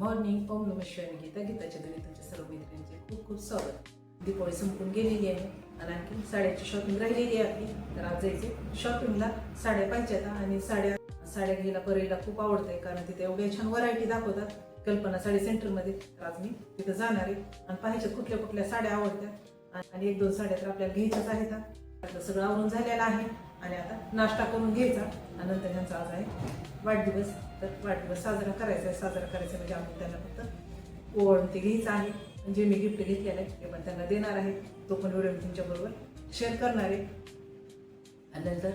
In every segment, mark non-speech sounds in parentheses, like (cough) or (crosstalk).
Morning ओम नम शिवाय मी गीता गीताच्या घरी तुमच्या सर्व मैत्रिणींचे खूप खूप स्वागत दीपावली संपून गेलेली आहे आणि आणखी साड्याची शॉपिंग राहिलेली आहे आपली तर आज जायचे शॉपिंगला साड्या पाहिजे आता आणि साड्या साड्या घ्यायला परळीला खूप आवडते कारण तिथे एवढ्या छान व्हरायटी दाखवतात कल्पना साडी सेंटरमध्ये तर आज मी तिथं जाणार आहे आणि पाहिजे कुठल्या कुठल्या साड्या आवडत्या आणि एक दोन साड्या तर आपल्याला घ्यायच्याच आहेत आता सगळं आवरून झालेलं आहे आणि आता नाश्ता करून घ्यायचा आणि नंतर त्यांचा आज आहे वाढदिवस. तर वाढदिवस साजरा करायचा आहे. साजरा करायचा म्हणजे आपण त्यांना फक्त ओवळून ते घ्यायचं आहे. जे मी गिफ्ट घेतलेलं आहे ते पण त्यांना देणार आहे. तो पण व्हिडिओ मी तुमच्याबरोबर शेअर करणार आहे. आणि नंतर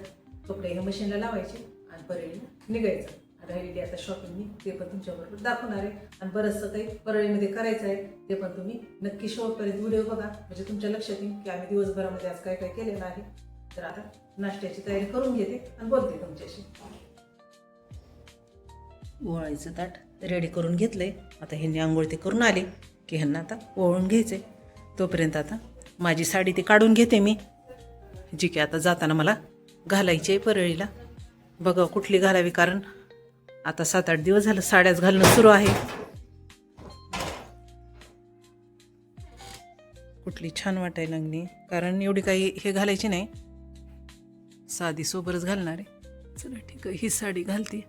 कपडे हे मशीनला लावायचे आणि परळीला निघायचं. राहिलेली आता शॉपिंग मी ते पण तुमच्याबरोबर दाखवणार आहे. आणि बरंचसं काही परळीमध्ये करायचं आहे ते पण तुम्ही नक्की शेवटपर्यंत व्हिडिओ बघा. म्हणजे तुमच्या लक्षात येईल की आम्ही दिवसभरामध्ये आज काय काय केलेलं आहे. तर आता नाश्त्याची तयारी करून घेते आणि बोलते तुमच्याशी. ओवाळीचं ताट रेडी करून घेतलंय. आता ह्यांनी आंघोळ ते करून आले की ह्यांना आता ओवाळून घ्यायचंय. तोपर्यंत आता माझी साडी ती काढून घेते मी. जी की आता जाताना मला घालायची आहे परळीला. बघा कुठली घालावी कारण आता सात आठ दिवस झालं साड्याच घालणं सुरू आहे. कुठली छान वाटायला लागली. कारण एवढी काही हे घालायची नाही. साधी सोबरच घालणार आहे. चला ठीक आहे ही साडी घालते.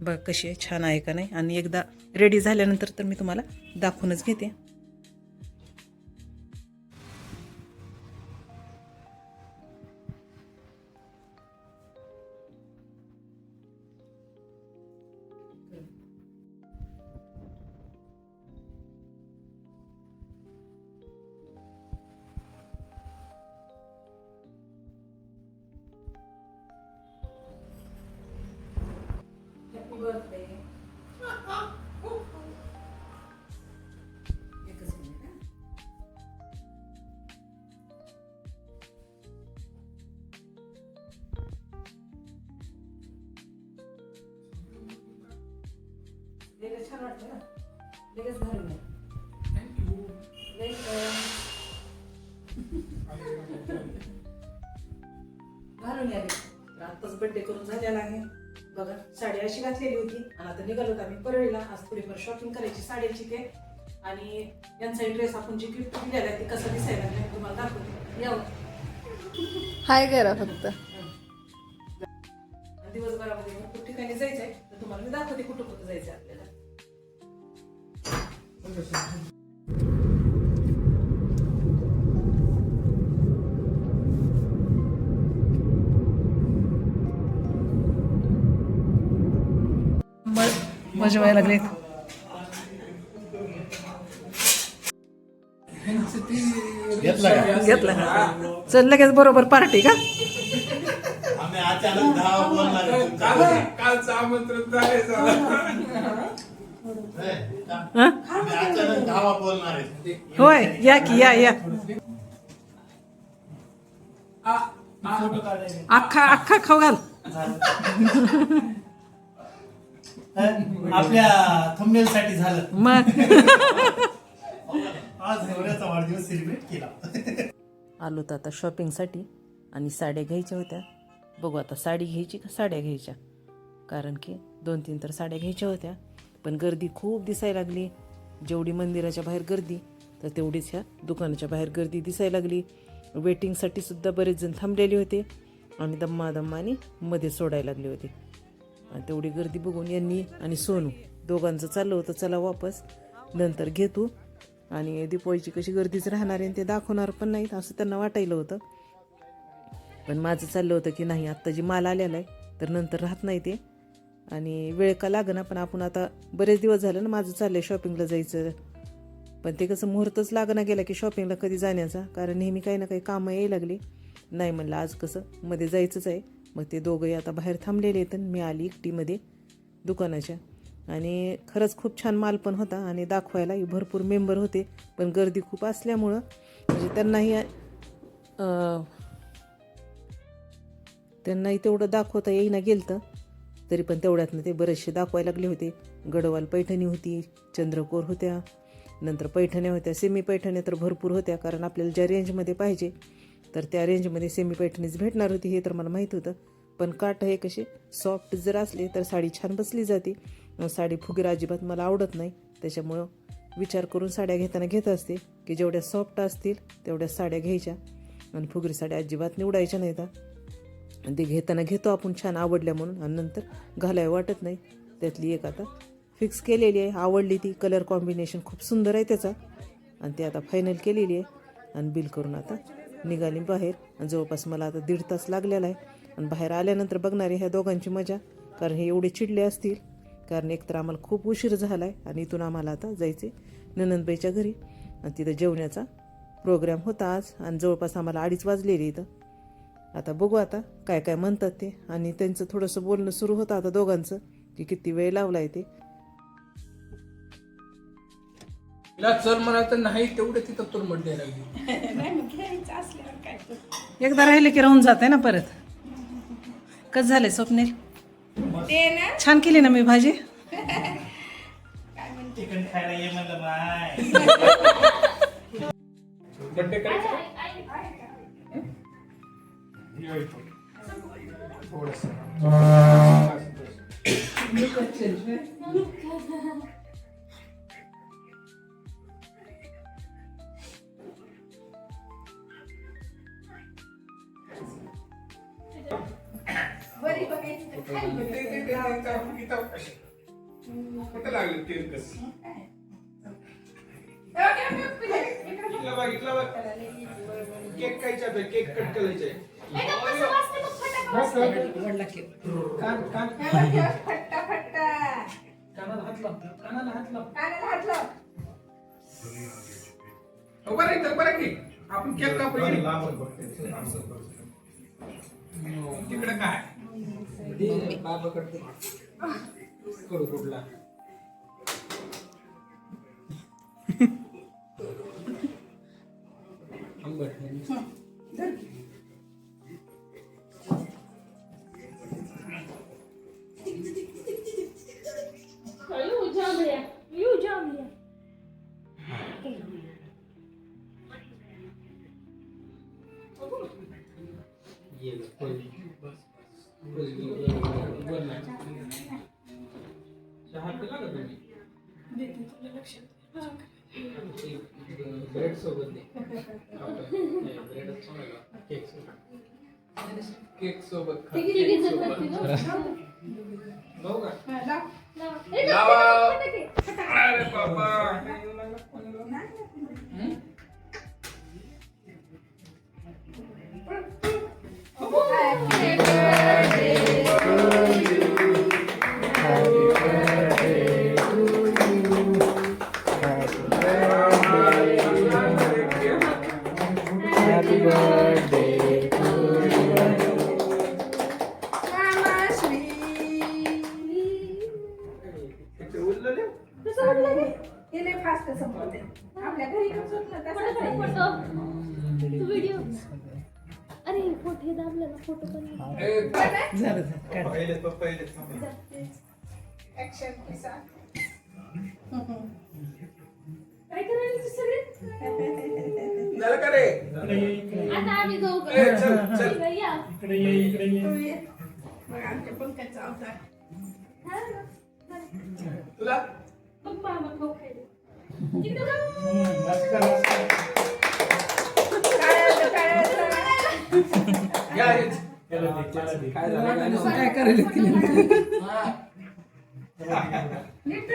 बघ कशी आहे छान आहे का नाही? आणि एकदा रेडी झाल्यानंतर तर मी तुम्हाला दाखवूनच घेते. लगेच छान वाटतं ना? लगेच घालून या. Welcome. (laughs) घालून या आत्ताच बर्थडे करून झालेला आहे. बघा साडी अशी घातलेली होती. आणि आता निघालो होतो आम्ही परळीला. आज थोडीफार शॉपिंग करायची साड्याची ते. आणि यांचा ड्रेस आपण जे गिफ्ट दिलेला आहे ते कसं दिसायला लागलं हे तुम्हाला दाखवते. यावं हाय करा फक्त. दिवसभरामध्ये भरपूर ठिकाणी जायचं आहे तर तुम्हाला मी दाखवते कुठं कुठं जायचं आहे आपल्याला. मजा व्हायला लागले. घेतला चल लगेच बरोबर पार्टी का? आमंत्रण होय या की या या. अख्खा अख्खा खाऊ घाल. आपल्या थंबनेल साठी झालं. मग. आज नवऱ्याचा वाढदिवस सेलिब्रेट केला. आलो तर आता शॉपिंगसाठी आणि साड्या घ्यायच्या होत्या. बघू आता साडी घ्यायची का साड्या घ्यायच्या? कारण की दोन तीन तर साड्या घ्यायच्या होत्या. पण गर्दी खूप दिसायला लागली. जेवढी मंदिराच्या बाहेर गर्दी तर तेवढीच ह्या दुकानाच्या बाहेर गर्दी दिसायला लागली. वेटिंगसाठी सुद्धा बरेच जण थांबलेले होते आणि दम्मा दम्माने मध्ये सोडायला लागले होते. आणि तेवढी गर्दी बघून यांनी आणि सोनू दोघांचं चाललं होतं चला वापस नंतर घेतो. आणि दीपोळीची कशी गर्दीच राहणार आहे आणि ते दाखवणार पण नाहीत असं त्यांना वाटायलं होतं. पण माझं चाललं होतं की नाही आत्ता जी माल आलेला आहे तर नंतर राहत नाही ते. आणि वेळ का लागना पण आपण आता बरेच दिवस झालं ना माझं चाललं आहे शॉपिंगला जायचं. पण ते कसं मुहूर्तच लागना गेला की शॉपिंगला कधी जाण्याचा कारण नेहमी काही ना काही कामं यायला लागली. नाही म्हणलं आज कसं मध्ये जायचंच आहे. मग ते दोघंही आता बाहेर थांबलेले आहेत मी आली एकटीमध्ये दुकानाच्या. आणि खरंच खूप छान माल पण होता आणि दाखवायलाही भरपूर मेंबर होते पण गर्दी खूप असल्यामुळं म्हणजे त्यांनाही त्यांनाही तेवढं दाखवता येईना गेलं तर तरी पण तेवढ्यातनं ते बरेचसे दाखवायला लागले होते. गडवाल पैठणी होती चंद्रकोर होत्या नंतर पैठण्या होत्या सेमी पैठण्या तर भरपूर होत्या कारण आपल्याला ज्या रेंजमध्ये पाहिजे तर त्या रेंजमध्ये सेमी पैठणीच भेटणार होती हे तर मला माहीत होतं. पण काठ हे कसे सॉफ्ट जर असले तर साडी छान बसली जाते. साडी फुगीर अजिबात मला आवडत नाही. त्याच्यामुळं विचार करून साड्या घेताना घेत असते की जेवढ्या सॉफ्ट असतील तेवढ्या साड्या घ्यायच्या. आणि फुगरी साड्या अजिबात निवडायच्या नाहीत. ते घेताना घेतो आपण छान आवडल्या म्हणून. आणि नंतर घालाय वाटत नाही. त्यातली एक आता फिक्स केलेली आहे. आवडली ती कलर कॉम्बिनेशन खूप सुंदर आहे त्याचा. आणि ते आता फायनल केलेली आहे. आणि बिल करून आता निघाली बाहेर. आणि जवळपास मला आता दीड तास लागलेला आहे. आणि बाहेर आल्यानंतर बघणारे ह्या दोघांची मजा. कारण हे एवढे चिडले असतील. कारण एकतर आम्हाला खूप उशीर झाला आहे आणि इथून आम्हाला आता जायचे ननंदबाईच्या घरी. आणि तिथं जेवण्याचा प्रोग्राम होता आज. आणि जवळपास आम्हाला अडीच वाजलेली इथं. आता बघू आता काय काय म्हणतात ते. आणि त्यांचं थोडंसं बोलणं सुरू होतं आता दोघांचं की किती वेळ लावला आहे ते. तिला चल म्हणायचं नाही तेवढे तिथं तुर म्हणते लागली. (laughs) एकदा राहिले की राहून जाते ना परत. कसं झालंय स्वप्नील? छान केली ना मी भाजी? चिकन खायला ये म्हणलं माय (laughs) बड्डे करायचं? कुठं लागलं तेल कसं केक खायचा केक कट करायचा. आहे कान कान फट्टा फट्टा कानाला हात लाव कानाला हात लाव. कानाला हात लाव. बरं आहे तर बरं की आपण केक कापू तिकडे काय? बाबा करते करू कुठला? आंबट You ना. ए, लावा. फटाके. अरे बाबा म्हटलं रे? हे लय फास्ट संपवते आपल्या घरी कसं होतं तसंच आहे. फोटो तू व्हिडिओ अरे फोटो हे दाबलं ना फोटो पण ए, झालं झालं काढ. पहिले तो पहिले थांब. Action, पिसा. काय करायचं सगळे झालं का रे आता आम्ही जाऊ ए, चल, चल. का या तू ये. बघ आमच्या पंकजचा अवतार. तुला काय करायला तिने नीट